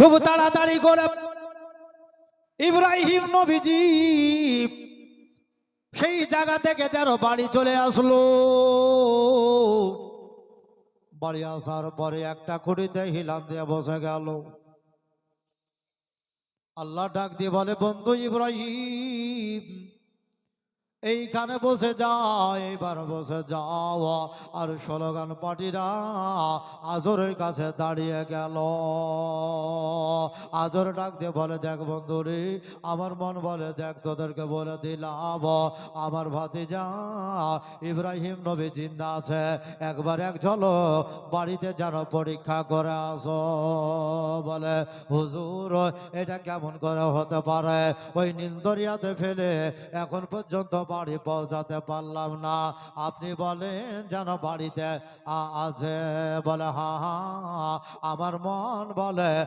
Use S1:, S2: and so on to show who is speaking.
S1: খুব তাড়াতাড়ি করে ইব্রাহিম নবীজি সেই জায়গা থেকে যেন বাড়ি চলে আসলো। বাড়ি আসার পরে একটা খুঁড়িতে হিলাম দিয়ে বসে গেল। আল্লাহ ডাক দিয়ে বলে, বন্ধু ইব্রাহিম, এইখানে বসে যাও এইবার বসে যাও। আর স্লোগান পার্টিরা আজরের কাছে দাঁড়িয়ে গেল। আজর ডাক দিয়ে বলে, দেখ বন্ধু রে, আমার মন বলে, দেখ তোদেরকে বলে দিলাম। আমার ভাতে যা ইব্রাহিম নবী জিন্দা আছে। একবার এক চলো বাড়িতে যেন পরীক্ষা করে আসো। বলে, হুজুর, এটা কেমন করে হতে পারে? ওই নিন্দরিয়াতে ফেলে এখন পর্যন্ত বাড়ি পৌঁছাতে পারলাম না। আপনি বলেন যেন বাড়িতে আছে। বলে, হা হা, আমার মন বলে